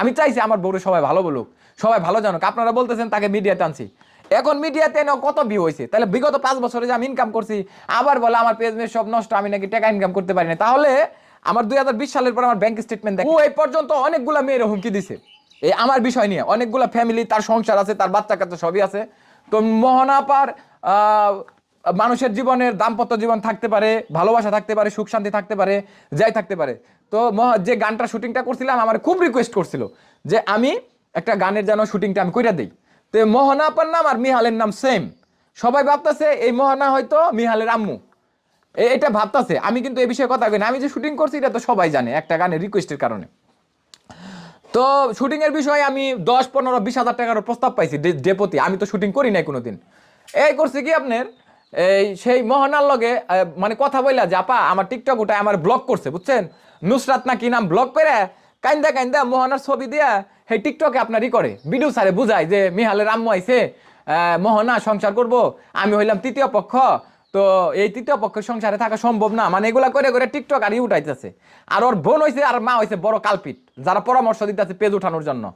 আমি চাইছি আমার বউরে সবাই ভালো বলুক, সবাই ভালো জানুক। আপনারা বলতেছেন, তাকে মিডিয়াতে আনছি। এখন মিডিয়াতে এনে কত ভিউ হয়েছে তাহলে বিগত পাঁচ বছরে যে আমি ইনকাম করছি, আবার বলে আমার পেজ মেয়ে সব নষ্ট, আমি নাকি টাকা ইনকাম করতে পারি না তাহলে আমার দুই হাজার বিশ সালের পর আমার ব্যাংক স্টেটমেন্ট দেখো এই পর্যন্ত অনেকগুলা মেয়ের হুমকি দিছে। এই আমার বিষয় নিয়ে অনেকগুলা ফ্যামিলি তার সংসার আছে, তার বাচ্চা কাচ্চা সবই আছে। তো মোহনাপার মানুষের জীবনের দাম্পত্য জীবন থাকতে পারে, ভালোবাসা থাকতে পারে, সুখ শান্তি থাকতে পারে, যাই থাকতে পারে। তো যে গানটা শুটিংটা করছিলাম, আমার খুব রিকোয়েস্ট করছিল যে আমি একটা গানের যেন শুটিংটা আমি কইরা দিই। তো মোহনা আপার নাম আর মিহালের নাম সেম সবাই ভাবতেছে, এই মোহনা হয়তো মিহালের আম্মু। এটা ভাবতাছে। আমি কিন্তু এই বিষয়ে কথা কই না। আমি যে শুটিং করছি, এটা তো সবাই জানে একটা গানের রিকোয়েস্টের কারণে। তো শুটিং এর বিষয়ে আমি দশ, পনেরো, বিশ হাজার টাকার প্রস্তাব পাইছি ডেপোতে। আমি তো শুটিং করি নাই কোনোদিন। এই করছি কি আপনার? সেই মোহনার লগে মানে কথা বললা আপা, আমার টিকটক ওটা আমার ব্লক করছে, বুঝছেন? নুসরাত না কি নাম ব্লক করে, কাইন্দা কাইন্দা মোহনার ছবি দিয়া সেই টিকটকে আপনারই করে। ভিডিও স্যারে বুঝায় যে, মিহালের আম্মু আইছে মোহনা, সংসার করব, আমি হইলাম তৃতীয় পক্ষ তো এই তৃতীয় পক্ষের সংসারে থাকা সম্ভব না। মানে এগুলা করে করে টিকটক আর উঠাইতেছে। আর ওর বোন হয়েছে আর মা হয়েছে বড় কালপিট, যারা পরামর্শ দিতেছে পেজ উঠানোর জন্য।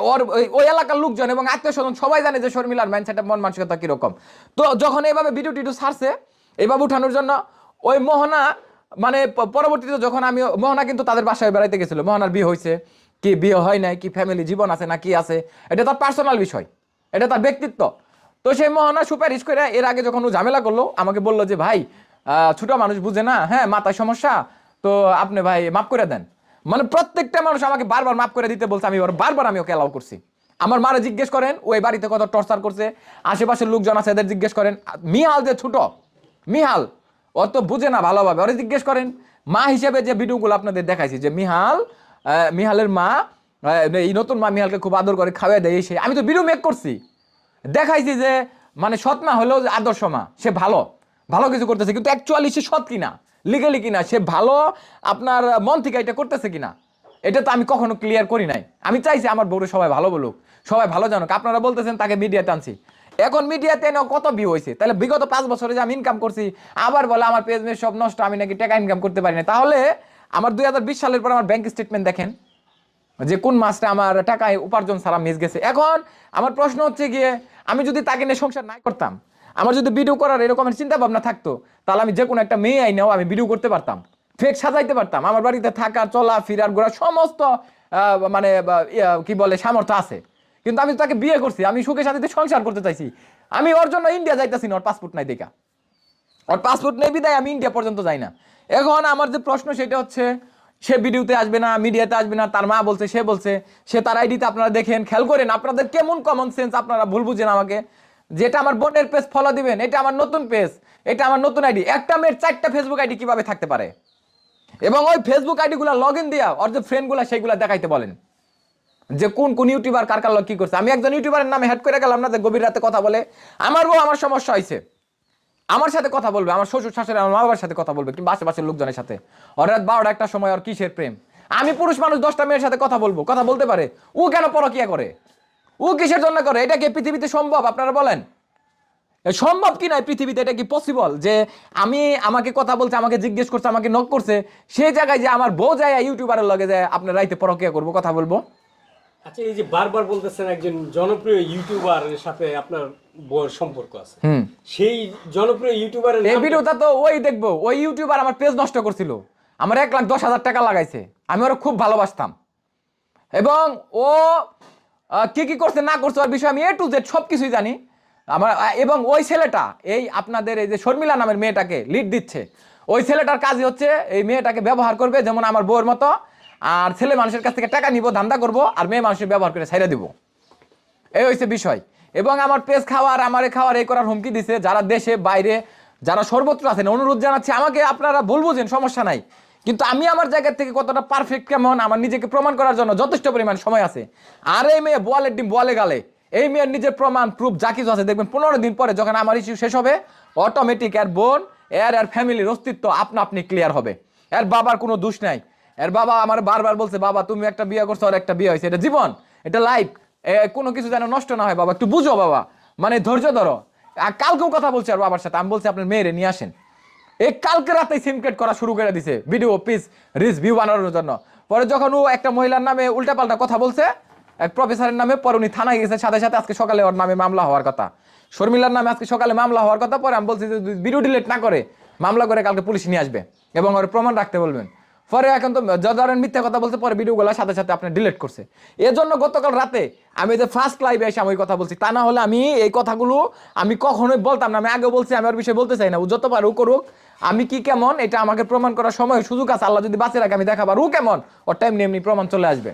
ওর ওই- এলাকার লোকজন এবং আত্মীয় স্বজন সবাই জানে যে শর্মিলার মাইন্ডসেট মন মানসিকতা কীরকম। তো যখন এইভাবে ভিডিও টিডিও ছাড়ছে এইভাবে উঠানোর জন্য ওই মোহনা মানে পরবর্তীতে যখন আমি, মোহনা কিন্তু তাদের বাসায় বেড়াইতে গেছিল। মোহনার বিয়ে হয়েছে কি বিয়ে হয় নাই, কি ফ্যামিলি জীবন আছে না কি আছে, এটা তার পার্সোনাল বিষয়। এটা তার ব্যক্তিত্ব। তো সেই মোহনা সুপারিশ করে এর আগে যখন ও ঝামেলা করল, আমাকে বলল যে, ভাই ছোট মানুষ বুঝে না হ্যাঁ মাথায় সমস্যা, তো আপনি ভাই মাফ করে দেন মানে প্রত্যেকটা মানুষ আমাকে বারবার মাফ করে দিতে বলছে, আমি বারবার আমি ওকে অ্যালাউ করছি আমার মারা জিজ্ঞেস করেন ওই বাড়িতে কত টর্চার করছে, আশেপাশের লোকজন আছে এদের জিজ্ঞেস করেন মিহাল যে ছোট, মিহাল, ও তো বুঝে না ভালোভাবে, ওরে জিজ্ঞেস করেন, মা হিসেবে যে ভিডিওগুলো আপনাদের দেখাইছি, যে মিহাল মিহালের মা এই নতুন মা মিহালকে খুব আদর করে খাওয়াই দেয় সেই। আমি তো ভিডিও মেক করছি দেখাইছি যে মানে সৎ মা যে আদর্শ মা, সে ভালো। ভালো কিছু করতেছে, কিন্তু অ্যাকচুয়ালি সে সৎ কিনা? লিগালি কিনা? সে ভালো আপনার মন থেকে এটা করতেছে কিনা? এটা তো আমি কখনো ক্লিয়ার করি নাই। আমি চাইছি আমার বউরে সবাই ভালো বলুক, সবাই ভালো জানুক। আপনারা বলতেছেন তাকে মিডিয়াতে আনছি। এখন মিডিয়াতে কত ভিউ হয়েছে? তাহলে বিগত পাঁচ বছরে যে আমি ইনকাম করছি, আবার বলে আমার পেজ সব নষ্ট, আমি নাকি টাকা ইনকাম করতে পারি না তাহলে আমার দুই হাজার বিশ সালের পর আমার ব্যাংক স্টেটমেন্ট দেখেন, যে কোন মাসটা আমার টাকায় উপার্জন ছাড়া মিস গেছে। এখন আমার প্রশ্ন হচ্ছে গিয়ে আমি যদি তাকে নিয়ে সংসার নাই করতাম, আমার যদি ভিডিও করার এরকম চিন্তা ভাবনা থাকতো, তাহলে আমি যে কোনো একটা মেয়ে আইনেও আমি ভিডিও করতে পারতাম ফেক সাজাইতে পারতাম, আমার বাড়িতে থাকা, চলা, ফিরার ঘোরা সমস্ত মানে কি বলে, সামর্থ্য আছে। কিন্তু আমি তাকে বিয়ে করছি, আমি সুখে সাথে সংসার করতে চাইছি। আমি ওর জন্য ইন্ডিয়া যাইতেছি না, ওর পাসপোর্ট নাই দেখা। ওর পাসপোর্ট নেই বিদায়, আমি ইন্ডিয়া পর্যন্ত যাই না। এখন আমার যে প্রশ্ন সেটা হচ্ছে সে ভিডিওতে আসবে না, মিডিয়াতে আসবে না, তার মা বলছে, সে বলছে, সে তার আইডিতে আপনারা দেখেন, খেয়াল করেন, আপনাদের কেমন কমন সেন্স আপনারা ভুল বুঝেন আমাকে। যেটা আমার বোনের পেজ ফলো দিবেন, এটা আমার নতুন পেজ এটা আমার নতুন আইডি একটা মেয়ের চারটা ফেসবুক আইডি কীভাবে থাকতে পারে? এবং ওই ফেসবুক আইডিগুলো লগ ইন দিয়া ওর যে ফ্রেন্ডগুলো সেইগুলো দেখাইতে বলেন। যে কোন কোন ইউটিউবার কার কার লগ কি করছে? আমি একজন ইউটিউবারের নামে হেড করে গেলাম না যে গভীর রাতে কথা বলে। আমার বউ আমার সমস্যা হয়েছে আমার সাথে কথা বলবে, আমার শ্বশুর শাশুড়ি, আমার মা বাবার সাথে কথা বলবে, কিংবা আশেপাশের লোকজনের সাথে। ওর রাত বারোটা একটা সময় আর কিসের প্রেম? আমি পুরুষ মানুষ, দশটা মেয়ের সাথে কথা বলব, কথা বলতে পারে। ও কেন পরকিয়া করে? ও কিসের জন্য করে? এটা কি পৃথিবীতে সম্ভব? আপনারা বলেন। সম্ভব কি নয় পৃথিবীতে? এটা কি পসিবল যে আমি আমাকে কথা বলছে, আমাকে জিজ্ঞেস করছে, আমাকে নক করছে সেই জায়গায় যে আমার বউ যায় ইউটিউবারের লগে যায়, আপনার রাইতে পরকিয়া করব, কথা বলব? আচ্ছা এই যে বারবার বলতেছেন একজন জনপ্রিয় ইউটিউবারের সাথে আপনার বউয়ের সম্পর্ক আছে। হুম। সেই জনপ্রিয় ইউটিউবারের এই? ভিডিওটা তো ওই দেখব ওই ইউটিউবার আমার পেজ নষ্ট করছিল। আমার এক লাখ দশ হাজার টাকা লাগাইছে। আমি ওরা খুব ভালোবাসতাম। এবং ও কি কি করছে না করছে ওর বিষয়ে আমি এ টু জেড সব কিছুই জানি। আমার এবং ওই ছেলেটা এই আপনাদের এই যে শর্মিলা নামের মেয়েটাকে লিড দিচ্ছে। ওই ছেলেটার কাজই হচ্ছে এই মেয়েটাকে ব্যবহার করবে যেমন আমার বউয়ের মতো। আর ছেলে মানুষের কাছ থেকে টাকা নিব, ধান্দা করব, আর মেয়ে মানুষের ব্যবহার করে ছেড়ে দিব। এই হচ্ছে বিষয়। এবং আমার পেজ খাওয়ার, আমারে খাওয়ার, এই করার হুমকি দিছে যারা দেশে, বাইরে, যারা সর্বত্র আছেন। অনুরোধ জানাচ্ছি, আমাকে আপনারা ভুল বুঝেন, সমস্যা নাই। কিন্তু আমি আমার জায়গা থেকে কতটা পারফেক্ট কেমন, আমার নিজেকে প্রমাণ করার জন্য যথেষ্ট পরিমাণ সময় আছে। আর এই মেয়ে বোয়ালের ডিম বোয়ালে গালে। এই মেয়ের নিজের প্রমাণ প্রুফ যা কিছু আছে, দেখবেন পনেরো দিন পরে যখন আমার ইস্যু শেষ হবে অটোমেটিক এর বোন, এর আর ফ্যামিলির অস্তিত্ব আপনা আপনি ক্লিয়ার হবে। এর বাবার কোনো দোষ নাই। এর বাবা আমার বারবার বলছে, বাবা, তুমি একটা বিয়ে করছ, আর একটা বিয়ে হয়েছে, এটা জীবন, এটা লাইফ কোনো কিছু যেন নষ্ট না হয়, বাবা, একটু বুঝো, বাবা মানে ধৈর্য ধরো। আর কালকেও কথা বলছি আর বাবার সাথে, আমি বলছি, আপনার মেয়েরে নিয়ে আসেন। এই কালকে রাতে সিমকেট করা শুরু করে দিছে ভিডিও পিস রিস ভিউ বানানোর জন্য। পরে যখন ও একটা মহিলার নামে উল্টাপাল্টা কথা বলছে, এক প্রফেসরের নামে, পরে উনি থানায় গেছে, সাথে সাথে আজকে সকালে ওর নামে মামলা হওয়ার কথা। শর্মিলার নামে আজকে সকালে মামলা হওয়ার কথা, পরে আমি বলছি যে ভিডিও ডিলিট না করে, মামলা করে কালকে পুলিশ নিয়ে আসবে এবং ওর প্রমাণ রাখতে বলবেন। পরে এখন তো ধরেন মিথ্যা কথা বলছে, পরে ভিডিওগুলো সাথে সাথে আপনি ডিলিট করছে। এর জন্য গতকাল রাতে আমি যে ফার্স্ট লাইভে এসে আমি কথা বলছি। তা না হলে আমি এই কথাগুলো আমি কখনোই বলতাম না। আমি আগে বলছি, আমি ওর বিষয়ে বলতে চাই না। ও যত পারে ও করুক, আমি কি কেমন, এটা আমাকে প্রমাণ করার সময় সুযোগ আছে। আল্লাহ যদি বাঁচিয়ে রাখে, আমি দেখাবার ও কেমন, ওর টাইম নিয়ে এমনি প্রমাণ চলে আসবে।